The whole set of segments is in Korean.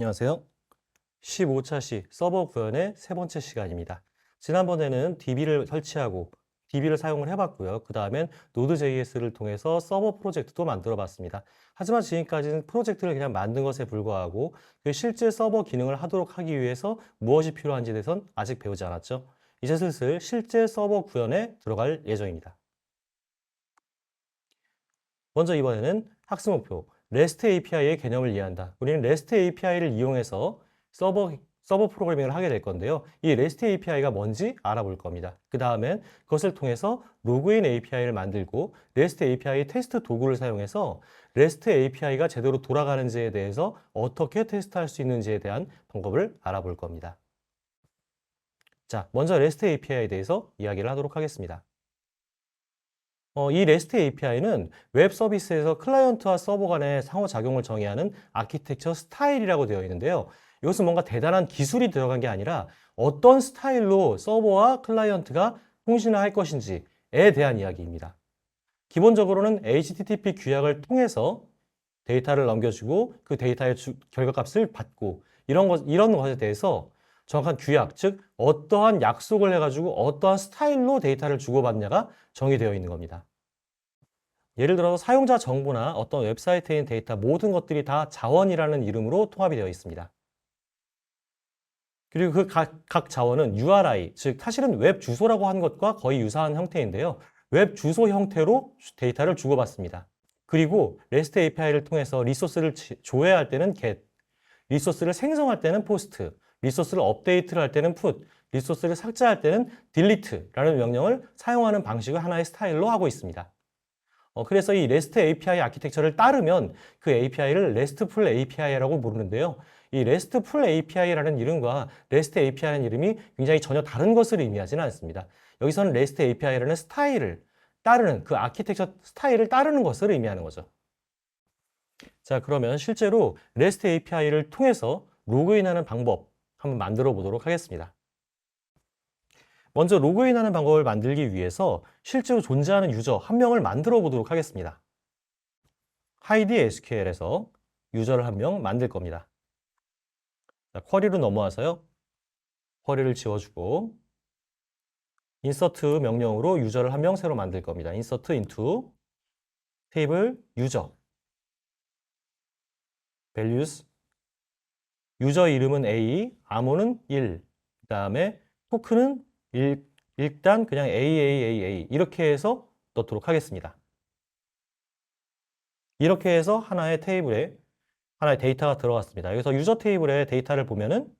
안녕하세요. 15차 시 서버 구현의 세 번째 시간입니다. 지난번에는 DB를 설치하고 DB를 사용을 해봤고요. 그 다음엔 Node.js를 통해서 서버 프로젝트도 만들어 봤습니다. 하지만 지금까지는 프로젝트를 그냥 만든 것에 불과하고 그 실제 서버 기능을 하도록 하기 위해서 무엇이 필요한지에 대해선 아직 배우지 않았죠. 이제 슬슬 실제 서버 구현에 들어갈 예정입니다. 먼저 이번에는 학습 목표, REST API의 개념을 이해한다. 우리는 REST API를 이용해서 서버, 서버 프로그래밍을 하게 될 건데요. 이 REST API가 뭔지 알아볼 겁니다. 그 다음엔 그것을 통해서 로그인 API를 만들고 REST API 테스트 도구를 사용해서 REST API가 제대로 돌아가는지에 대해서 어떻게 테스트할 수 있는지에 대한 방법을 알아볼 겁니다. 자, 먼저 REST API에 대해서 이야기를 하도록 하겠습니다. 어, 이 REST API는 웹 서비스에서 클라이언트와 서버 간의 상호작용을 정의하는 아키텍처 스타일이라고 되어 있는데요. 이것은 뭔가 대단한 기술이 들어간 게 아니라 어떤 스타일로 서버와 클라이언트가 통신을 할 것인지에 대한 이야기입니다. 기본적으로는 HTTP 규약을 통해서 데이터를 넘겨주고 그 데이터의 주- 결과값을 받고 이런 것, 이런 것에 대해서 정확한 규약, 즉 어떠한 약속을 해가지고 어떠한 스타일로 데이터를 주고받느냐가 정의되어 있는 겁니다. 예를 들어서 사용자 정보나 어떤 웹사이트에 있는 데이터 모든 것들이 다 자원이라는 이름으로 통합이 되어 있습니다. 그리고 그 각 자원은 URI, 즉 사실은 웹 주소라고 한 것과 거의 유사한 형태인데요. 웹 주소 형태로 데이터를 주고받습니다. 그리고 REST API를 통해서 리소스를 지- 조회할 때는 get, 리소스를 생성할 때는 post, 리소스를 업데이트를 할 때는 put, 리소스를 삭제할 때는 delete라는 명령을 사용하는 방식을 하나의 스타일로 하고 있습니다. 어, 그래서 이 REST API 아키텍처를 따르면 그 API를 RESTful API라고 부르는데요. 이 RESTful API라는 이름과 REST API라는 이름이 굉장히 전혀 다른 것을 의미하지는 않습니다. 여기서는 REST API라는 스타일을 따르는 그 아키텍처 스타일을 따르는 것을 의미하는 거죠. 자, 그러면 실제로 REST API를 통해서 로그인하는 방법 한번 만들어 보도록 하겠습니다. 먼저 로그인하는 방법을 만들기 위해서 실제로 존재하는 유저 한 명을 만들어 보도록 하겠습니다. 하이디 SQL에서 유저를 한 명 만들 겁니다. 자, 쿼리로 넘어와서요. 쿼리를 지워주고 인서트 명령으로 유저를 한 명 새로 만들 겁니다. 인서트 into 테이블 유저 values 유저 이름은 A, 암호는 1, 그 다음에 토큰은 일, 일단 그냥 AAAA 이렇게 해서 넣도록 하겠습니다. 이렇게 해서 하나의 테이블에 하나의 데이터가 들어갔습니다. 여기서 유저 테이블에 데이터를 보면은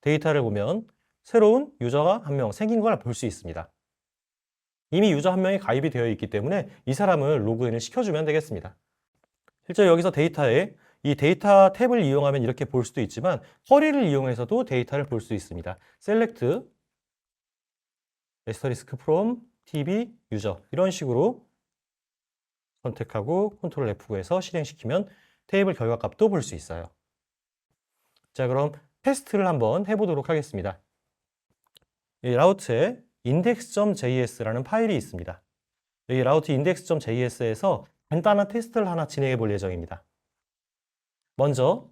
데이터를 보면 새로운 유저가 한 명 생긴 걸 볼 수 있습니다. 이미 유저 한 명이 가입이 되어 있기 때문에 이 사람을 로그인을 시켜주면 되겠습니다. 실제 여기서 데이터에 이 데이터 탭을 이용하면 이렇게 볼 수도 있지만 쿼리를 이용해서도 데이터를 볼 수 있습니다. select asterisk from tb user 이런 식으로 선택하고 컨트롤 F9에서 실행시키면 테이블 결과값도 볼 수 있어요. 자, 그럼 테스트를 한번 해보도록 하겠습니다. 이 라우트에 index.js라는 파일이 있습니다. 여기 라우트 index.js에서 간단한 테스트를 하나 진행해 볼 예정입니다. 먼저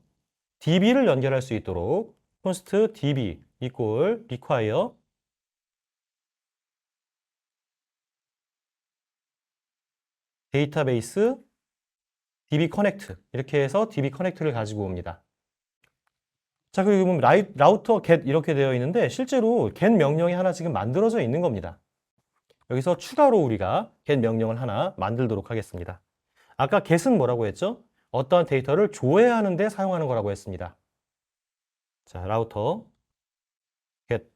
db를 연결할 수 있도록 const db equal require 데이터베이스 db connect 이렇게 해서 db connect를 가지고 옵니다. 자, 그리고 보면 라이, 라우터 get 이렇게 되어 있는데 실제로 get 명령이 하나 지금 만들어져 있는 겁니다. 여기서 추가로 우리가 get 명령을 하나 만들도록 하겠습니다. 아까 get은 뭐라고 했죠? 어떠한 데이터를 조회하는 데 사용하는 거라고 했습니다. 자, 라우터 get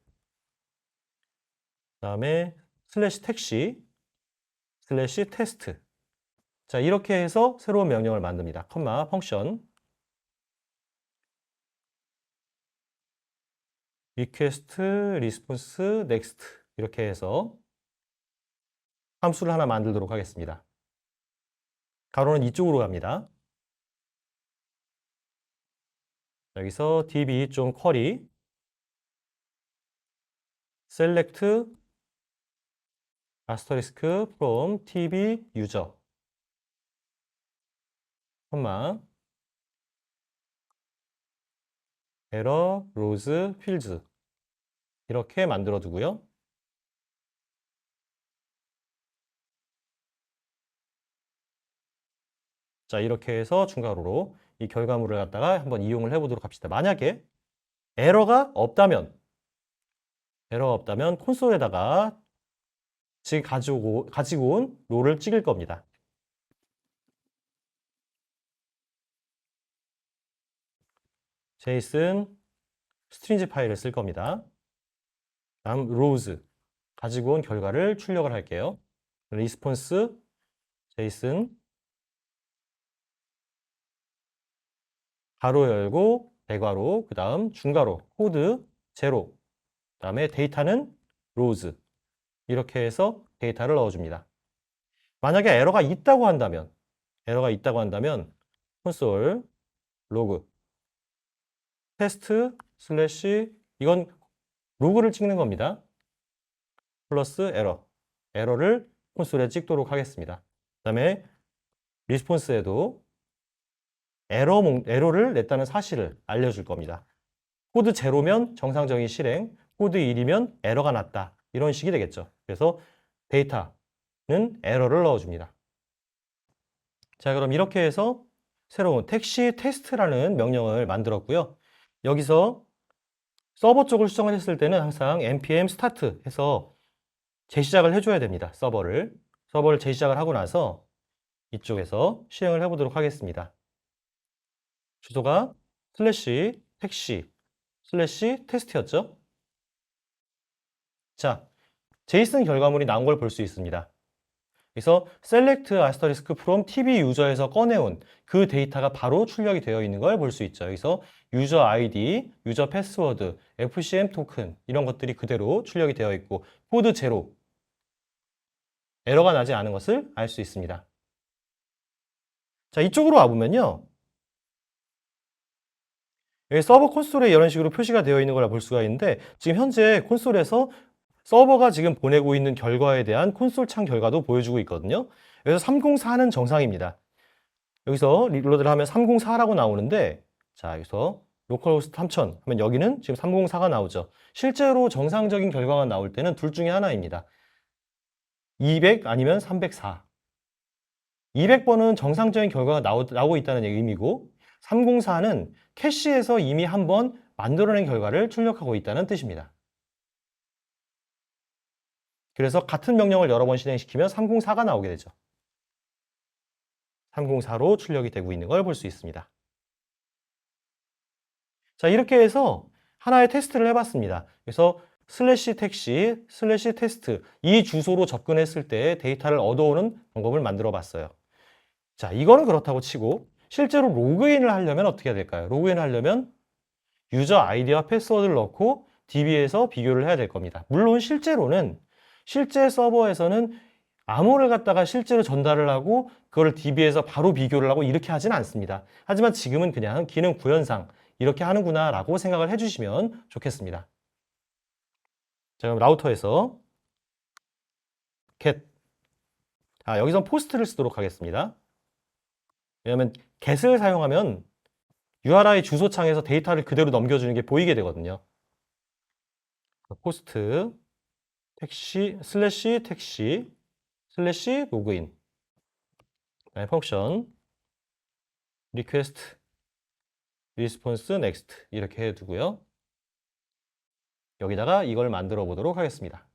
그다음에 슬래시 택시 슬래시 테스트 자, 이렇게 해서 새로운 명령을 만듭니다. 컴마 펑션 request, response, next 이렇게 해서 함수를 하나 만들도록 하겠습니다. 가로는 이쪽으로 갑니다. 여기서 db 좀 쿼리. Select asterisk from tb user. 콤마. 에러 로즈 필즈 이렇게 만들어 두고요. 자, 이렇게 해서 중괄호로 이 결과물을 갖다가 한번 이용을 해보도록 합시다. 만약에 에러가 없다면, 에러가 없다면 콘솔에다가 지금 가지고, 가지고 온 롤을 찍을 겁니다. 제이슨 스트링지 파일을 쓸 겁니다. 다음 로즈 가지고 온 결과를 출력을 할게요. 리스폰스 제이슨 가로 열고 대괄호 그 다음 중괄호 코드 제로 그 다음에 데이터는 로즈 이렇게 해서 데이터를 넣어줍니다. 만약에 에러가 있다고 한다면 에러가 있다고 한다면 콘솔 로그 테스트 슬래시 이건 로그를 찍는 겁니다. 플러스 에러 에러를 콘솔에 찍도록 하겠습니다. 그 다음에 리스폰스에도 에러, 몽- 에러를 냈다는 사실을 알려줄 겁니다. 코드 제로면 정상적인 실행, 코드 1이면 에러가 났다. 이런 식이 되겠죠. 그래서 데이터는 에러를 넣어줍니다. 자, 그럼 이렇게 해서 새로운 택시 테스트라는 명령을 만들었고요. 여기서 서버 쪽을 수정을 했을 때는 항상 npm start 해서 재시작을 해줘야 됩니다. 서버를. 서버를 재시작을 하고 나서 이쪽에서 실행을 해보도록 하겠습니다. 주소가 슬래시 택시 슬래시 테스트였죠. 자, 제이슨 결과물이 나온 걸 볼 수 있습니다. 그래서 select asterisk from tb 유저에서 꺼내온 그 데이터가 바로 출력이 되어 있는 걸 볼 수 있죠. 여기서 유저 아이디, 유저 패스워드, FCM 토큰 이런 것들이 그대로 출력이 되어 있고 코드 제로 에러가 나지 않은 것을 알 수 있습니다. 자, 이쪽으로 와보면요. 여기 서버 콘솔에 이런 식으로 표시가 되어 있는 걸 볼 수가 있는데 지금 현재 콘솔에서 서버가 지금 보내고 있는 결과에 대한 콘솔 창 결과도 보여주고 있거든요. 여기서 304는 정상입니다. 여기서 리로드를 하면 304라고 나오는데 자 여기서 로컬호스트 3000 하면 여기는 지금 304가 나오죠. 실제로 정상적인 결과가 나올 때는 둘 중에 하나입니다. 200 아니면 304. 200번은 정상적인 결과가 나오, 나오고 있다는 의미고 304는 캐시에서 이미 한번 만들어낸 결과를 출력하고 있다는 뜻입니다. 그래서 같은 명령을 여러 번 실행시키면 304가 나오게 되죠. 304로 출력이 되고 있는 걸 볼 수 있습니다. 자, 이렇게 해서 하나의 테스트를 해봤습니다. 그래서 슬래시 택시, 슬래시 테스트 이 주소로 접근했을 때 데이터를 얻어오는 방법을 만들어 봤어요. 자, 이거는 그렇다고 치고 실제로 로그인을 하려면 어떻게 해야 될까요? 로그인을 하려면 유저 아이디와 패스워드를 넣고 DB에서 비교를 해야 될 겁니다. 물론 실제로는 실제 서버에서는 암호를 갖다가 실제로 전달을 하고 그걸 DB에서 바로 비교를 하고 이렇게 하지는 않습니다. 하지만 지금은 그냥 기능 구현상 이렇게 하는구나 라고 생각을 해주시면 좋겠습니다. 자, 그럼 라우터에서 get 아, 여기서 포스트를 쓰도록 하겠습니다. 왜냐하면 get을 사용하면 URI 주소창에서 데이터를 그대로 넘겨주는 게 보이게 되거든요. 포스트 택시 슬래시 택시 슬래시 로그인 펑션 리퀘스트 리스폰스 넥스트 이렇게 해두고요. 여기다가 이걸 만들어 보도록 하겠습니다.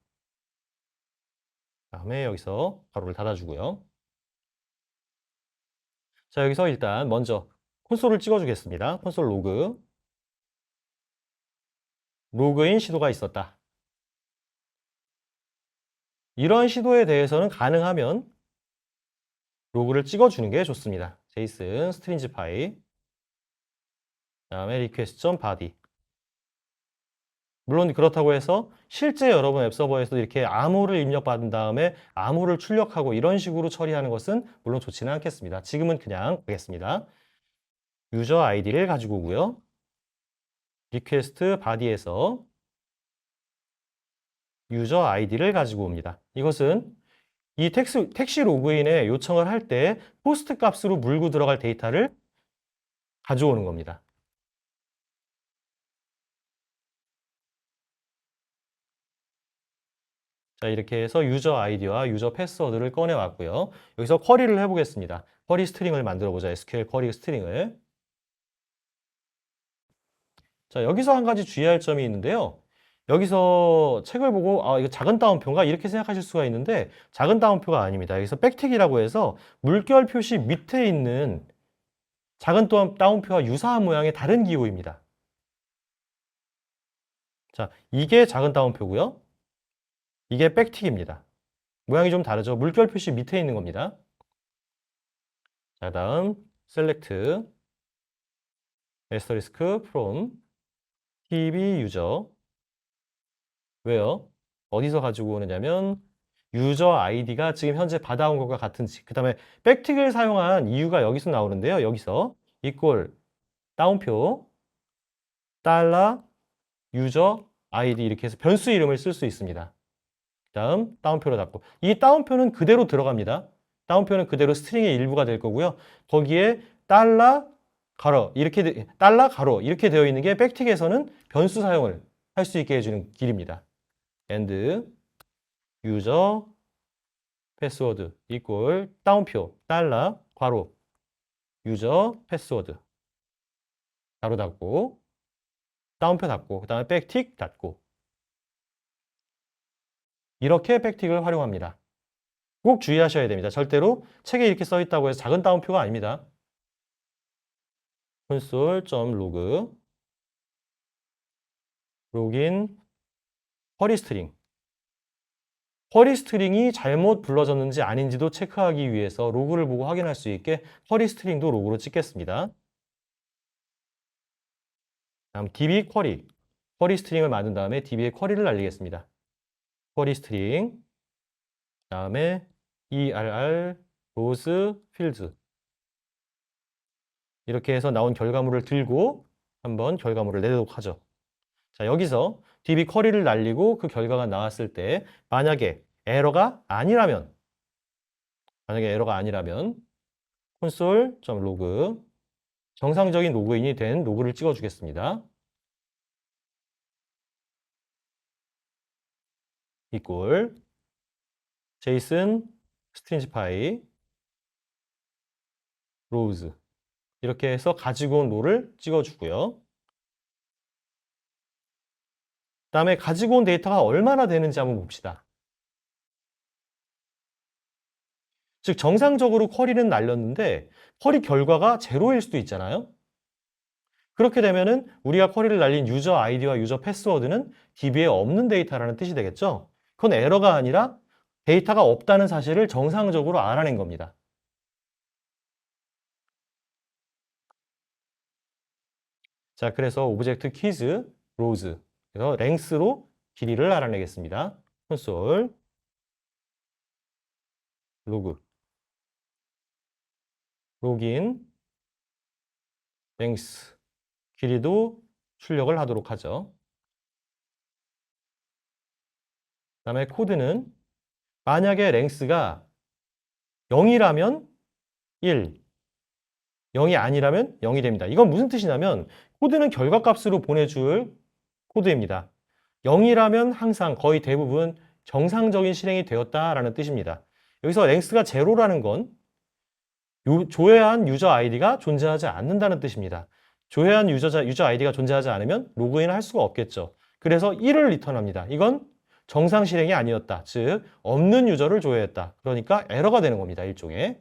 다음에 여기서 가로를 닫아주고요. 자 여기서 일단 먼저 콘솔을 찍어주겠습니다. 콘솔 로그 로그인 시도가 있었다. 이런 시도에 대해서는 가능하면 로그를 찍어주는 게 좋습니다. 제이슨 스트링지 파일 그다음에 request.body 물론 그렇다고 해서 실제 여러분 웹서버에서 이렇게 암호를 입력받은 다음에 암호를 출력하고 이런 식으로 처리하는 것은 물론 좋지는 않겠습니다. 지금은 그냥 하겠습니다. 유저 아이디를 가지고 오고요. 리퀘스트 바디에서 유저 아이디를 가지고 옵니다. 이것은 이 택시, 택시 로그인에 요청을 할 때 포스트 값으로 물고 들어갈 데이터를 가져오는 겁니다. 자, 이렇게 해서 유저 아이디와 유저 패스워드를 꺼내 왔고요. 여기서 쿼리를 해보겠습니다. 쿼리 스트링을 만들어 보자. SQL 쿼리 스트링을. 자, 여기서 한 가지 주의할 점이 있는데요. 여기서 책을 보고 아, 이거 작은 따옴표인가 이렇게 생각하실 수가 있는데 작은 따옴표가 아닙니다. 여기서 백틱이라고 해서 물결 표시 밑에 있는 작은 따옴- 따옴표와 유사한 모양의 다른 기호입니다. 자, 이게 작은 따옴표고요. 이게 백틱입니다. 모양이 좀 다르죠. 물결 표시 밑에 있는 겁니다. 자, 다음 select asterisk from tb user 왜요? 어디서 가지고 오느냐면 유저 아이디가 지금 현재 받아온 것과 같은지 그 다음에 백틱을 사용한 이유가 여기서 나오는데요. 여기서 equal 따옴표 달러 유저 아이디 이렇게 해서 변수 이름을 쓸 수 있습니다. 다음 따옴표로 닫고 이 따옴표는 그대로 들어갑니다. 따옴표는 그대로 스트링의 일부가 될 거고요. 거기에 달러 가로 이렇게 되- 달러 가로 이렇게 되어 있는 게 백틱에서는 변수 사용을 할 수 있게 해주는 길입니다. and user 패스워드 equal 따옴표 달러 괄호 유저 패스워드 가로 닫고 따옴표 닫고 그 다음에 백틱 닫고 이렇게 백틱을 활용합니다. 꼭 주의하셔야 됩니다. 절대로 책에 이렇게 써 있다고 해서 작은 따옴표가 아닙니다. console.log 로긴 쿼리 스트링 쿼리 스트링이 잘못 불러졌는지 아닌지도 체크하기 위해서 로그를 보고 확인할 수 있게 쿼리 스트링도 로그로 찍겠습니다. 다음 db 쿼리 쿼리 스트링을 만든 다음에 db에 쿼리를 날리겠습니다. 쿼리 스트링 다음에 err 로즈 필드 이렇게 해서 나온 결과물을 들고 한번 결과물을 내도록 하죠. 자, 여기서 db 쿼리를 날리고 그 결과가 나왔을 때 만약에 에러가 아니라면 만약에 에러가 아니라면 console.log 정상적인 로그인이 된 로그를 찍어 주겠습니다. Equal json stringify rows 이렇게 해서 가지고 온 로를 찍어 주고요. 다음에 가지고 온 데이터가 얼마나 되는지 한번 봅시다. 즉 정상적으로 쿼리는 날렸는데 쿼리 결과가 제로일 수도 있잖아요. 그렇게 되면은 우리가 쿼리를 날린 유저 아이디와 유저 패스워드는 DB에 없는 데이터라는 뜻이 되겠죠. 그건 에러가 아니라 데이터가 없다는 사실을 정상적으로 알아낸 겁니다. 자, 그래서 오브젝트 키즈 로즈 그래서 랭스로 길이를 알아내겠습니다. 콘솔 로그 로긴 랭스 길이도 출력을 하도록 하죠. 그 다음에 코드는 만약에 랭스가 0이라면 1, 0이 아니라면 0이 됩니다. 이건 무슨 뜻이냐면 코드는 결과값으로 보내줄 코드입니다. 0이라면 항상 거의 대부분 정상적인 실행이 되었다라는 뜻입니다. 여기서 랭스가 제로라는 건 요- 조회한 유저 아이디가 존재하지 않는다는 뜻입니다. 조회한 유저, 유저 아이디가 존재하지 않으면 로그인을 할 수가 없겠죠. 그래서 1을 리턴합니다. 이건 정상 실행이 아니었다. 즉 없는 유저를 조회했다. 그러니까 에러가 되는 겁니다. 일종의.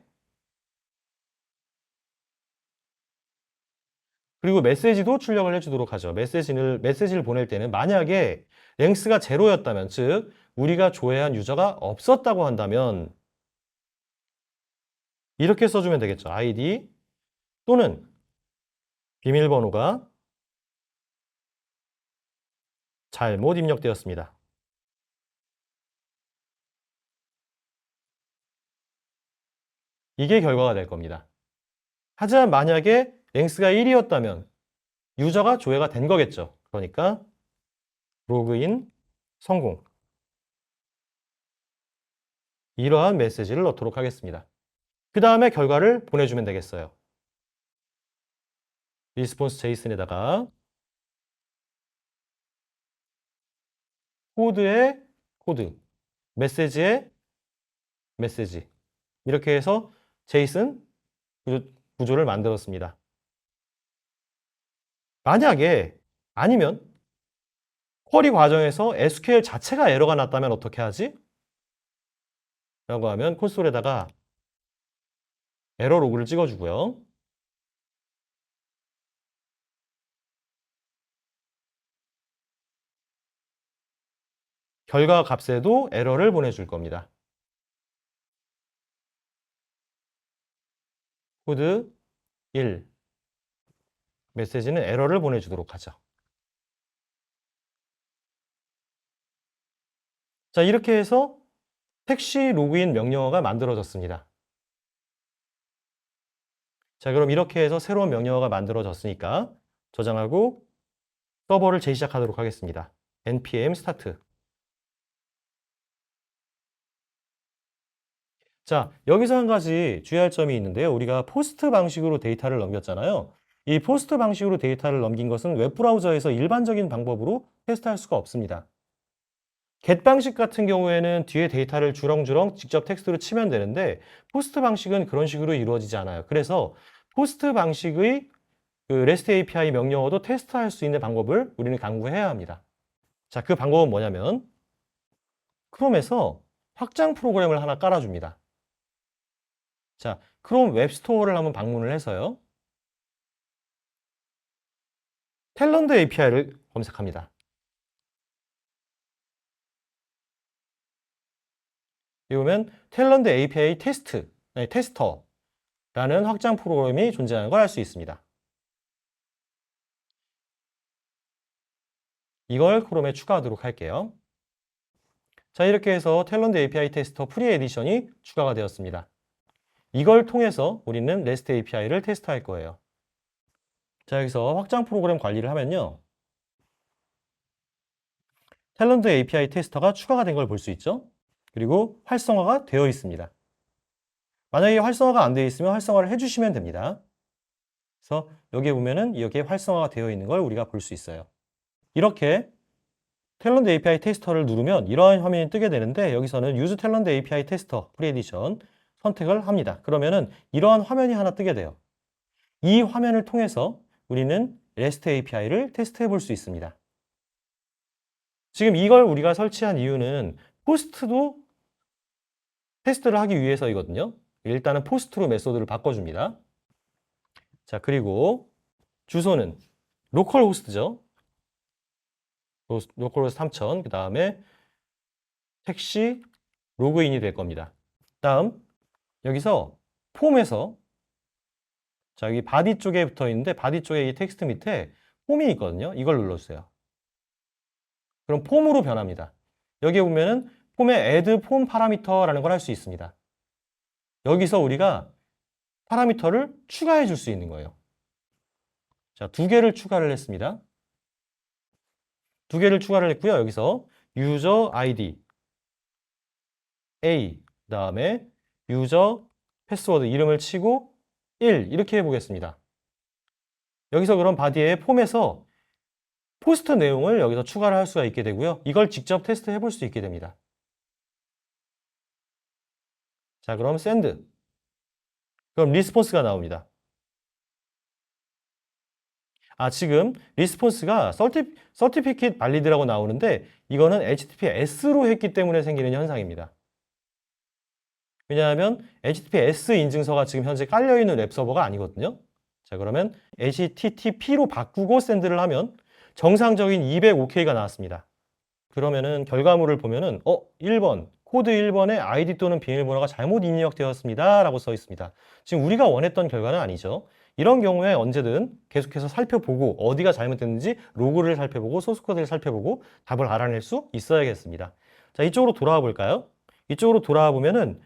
그리고 메시지도 출력을 해주도록 하죠. 메시지를, 메시지를 보낼 때는 만약에 랭스가 제로였다면, 즉, 우리가 조회한 유저가 없었다고 한다면, 이렇게 써주면 되겠죠. ID 또는 비밀번호가 잘못 입력되었습니다. 이게 결과가 될 겁니다. 하지만 만약에 랭스가 1이었다면 유저가 조회가 된 거겠죠. 그러니까 로그인 성공. 이러한 메시지를 넣도록 하겠습니다. 그 다음에 결과를 보내주면 되겠어요. 제이슨에다가 코드의 코드 메시지에 메시지 이렇게 해서 제이슨 구조- 구조를 만들었습니다. 만약에 아니면 쿼리 과정에서 SQL 자체가 에러가 났다면 어떻게 하지? 라고 하면 콘솔에다가 에러 로그를 찍어주고요. 결과 값에도 에러를 보내줄 겁니다. 코드 1 메시지는 에러를 보내주도록 하죠. 자, 이렇게 해서 택시 로그인 명령어가 만들어졌습니다. 자, 그럼 이렇게 해서 새로운 명령어가 만들어졌으니까 저장하고 서버를 재시작하도록 하겠습니다. npm start. 자, 여기서 한 가지 주의할 점이 있는데요. 우리가 포스트 방식으로 데이터를 넘겼잖아요. 이 포스트 방식으로 데이터를 넘긴 것은 웹브라우저에서 일반적인 방법으로 테스트할 수가 없습니다. get 방식 같은 경우에는 뒤에 데이터를 주렁주렁 직접 텍스트로 치면 되는데 포스트 방식은 그런 식으로 이루어지지 않아요. 그래서 포스트 방식의 그 REST API 명령어도 테스트할 수 있는 방법을 우리는 강구해야 합니다. 자, 그 방법은 뭐냐면 크롬에서 확장 프로그램을 하나 깔아줍니다. 자, 크롬 웹스토어를 한번 방문을 해서요. 탤런트 API를 검색합니다. 보면 탤런트 API 테스트, 아니, 테스터라는 확장 프로그램이 존재하는 걸 알 수 있습니다. 이걸 크롬에 추가하도록 할게요. 자, 이렇게 해서 탤런트 API 테스터 프리 에디션이 추가가 되었습니다. 이걸 통해서 우리는 REST API를 테스트할 거예요. 자, 여기서 확장 프로그램 관리를 하면요. 탤런트 API 테스터가 추가가 된 걸 볼 수 있죠. 그리고 활성화가 되어 있습니다. 만약에 활성화가 안 되어 있으면 활성화를 해주시면 됩니다. 그래서 여기에 보면은 이렇게 활성화가 되어 있는 걸 우리가 볼 수 있어요. 이렇게 탤런트 API 테스터를 누르면 이러한 화면이 뜨게 되는데 여기서는 Use 탤런트 API 테스터 프리에디션 선택을 합니다. 그러면은 이러한 화면이 하나 뜨게 돼요. 이 화면을 통해서 우리는 REST API를 테스트해 볼 수 있습니다. 지금 이걸 우리가 설치한 이유는 포스트도 테스트를 하기 위해서이거든요. 일단은 포스트로 메소드를 바꿔줍니다. 자, 그리고 주소는 로컬 호스트죠. 로컬 호스트 3000, 그 다음에 택시 로그인이 될 겁니다. 다음, 여기서 폼에서 자, 여기 바디 쪽에 붙어 있는데 바디 쪽에 이 텍스트 밑에 폼이 있거든요. 이걸 눌러주세요. 그럼 폼으로 변합니다. 여기에 보면은 폼에 add 폼 파라미터라는 걸 할 수 있습니다. 여기서 우리가 파라미터를 추가해 줄 수 있는 거예요. 자, 두 개를 추가를 했습니다. 두 개를 추가를 했고요. 여기서 user id a 그다음에 user 패스워드 이름을 치고 1 이렇게 해보겠습니다. 여기서 그럼 바디에 폼에서 포스트 내용을 여기서 추가를 할 수가 있게 되고요. 이걸 직접 테스트 해 볼 수 있게 됩니다. 자, 그럼 send. 그럼 리스폰스가 나옵니다. 아, 지금 리스폰스가 서티, 서티피킷 발리드라고 나오는데 이거는 HTTPS로 했기 때문에 생기는 현상입니다. 왜냐하면 HTTPS 인증서가 지금 현재 깔려있는 웹 서버가 아니거든요. 자, 그러면 HTTP로 바꾸고 샌드를 하면 정상적인 205K가 나왔습니다. 그러면은 결과물을 보면은 어, 1번 코드 1번에 아이디 또는 비밀번호가 잘못 입력되었습니다. 라고 써 있습니다. 지금 우리가 원했던 결과는 아니죠. 이런 경우에 언제든 계속해서 살펴보고 어디가 잘못됐는지 로그를 살펴보고 소스코드를 살펴보고 답을 알아낼 수 있어야겠습니다. 자, 이쪽으로 돌아와 볼까요? 이쪽으로 돌아와 보면은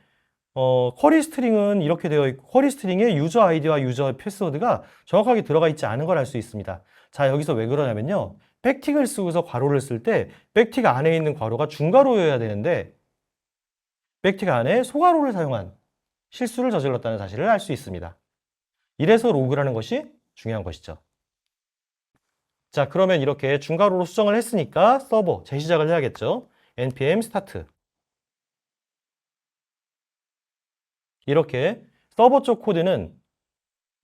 어, 쿼리 스트링은 이렇게 되어 있고 쿼리 스트링에 유저 아이디와 유저 패스워드가 정확하게 들어가 있지 않은 걸 알 수 있습니다. 자, 여기서 왜 그러냐면요. 백틱을 쓰고서 괄호를 쓸 때 백틱 안에 있는 괄호가 중괄호여야 되는데 백틱 안에 소괄호를 사용한 실수를 저질렀다는 사실을 알 수 있습니다. 이래서 로그라는 것이 중요한 것이죠. 자, 그러면 이렇게 중괄호로 수정을 했으니까 서버 재시작을 해야겠죠. npm start. 이렇게 서버 쪽 코드는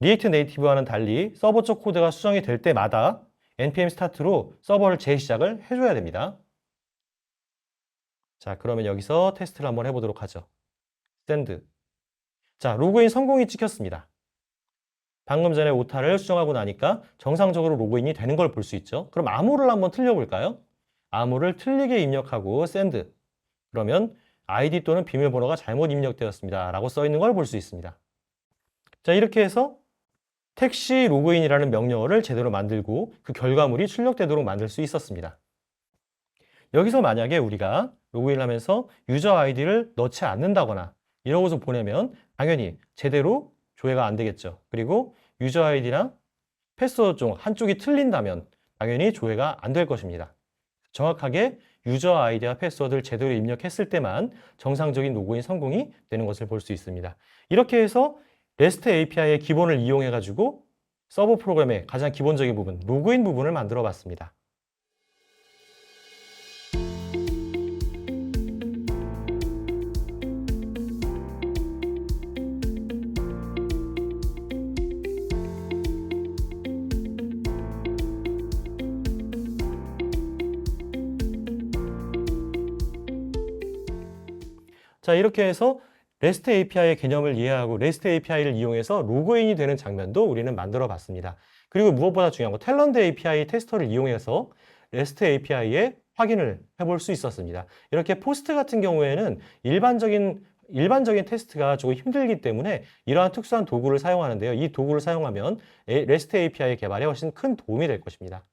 리액트 네이티브와는 달리 서버 쪽 코드가 수정이 될 때마다 npm 스타트로 서버를 재시작을 해줘야 됩니다. 자, 그러면 여기서 테스트를 한번 해보도록 하죠. send. 자, 로그인 성공이 찍혔습니다. 방금 전에 오타를 수정하고 나니까 정상적으로 로그인이 되는 걸 볼 수 있죠. 그럼 암호를 한번 틀려볼까요? 암호를 틀리게 입력하고 send. 그러면 아이디 또는 비밀번호가 잘못 입력되었습니다. 라고 써 있는 걸 볼 수 있습니다. 자, 이렇게 해서 택시 로그인이라는 명령어를 제대로 만들고 그 결과물이 출력되도록 만들 수 있었습니다. 여기서 만약에 우리가 로그인을 하면서 유저 아이디를 넣지 않는다거나 이러고서 보내면 당연히 제대로 조회가 안 되겠죠. 그리고 유저 아이디랑 패스워드 중 한쪽이 틀린다면 당연히 조회가 안 될 것입니다. 정확하게 유저 아이디와 패스워드를 제대로 입력했을 때만 정상적인 로그인 성공이 되는 것을 볼 수 있습니다. 이렇게 해서 REST API의 기본을 이용해 가지고 서버 프로그램의 가장 기본적인 부분, 로그인 부분을 만들어 봤습니다. 자, 이렇게 해서 REST API의 개념을 이해하고 REST API를 이용해서 로그인이 되는 장면도 우리는 만들어 봤습니다. 그리고 무엇보다 중요한 거 탤런트 API 테스터를 이용해서 REST API의 확인을 해볼 수 있었습니다. 이렇게 포스트 같은 경우에는 일반적인 일반적인 테스트가 조금 힘들기 때문에 이러한 특수한 도구를 사용하는데요. 이 도구를 사용하면 REST API 개발에 훨씬 큰 도움이 될 것입니다.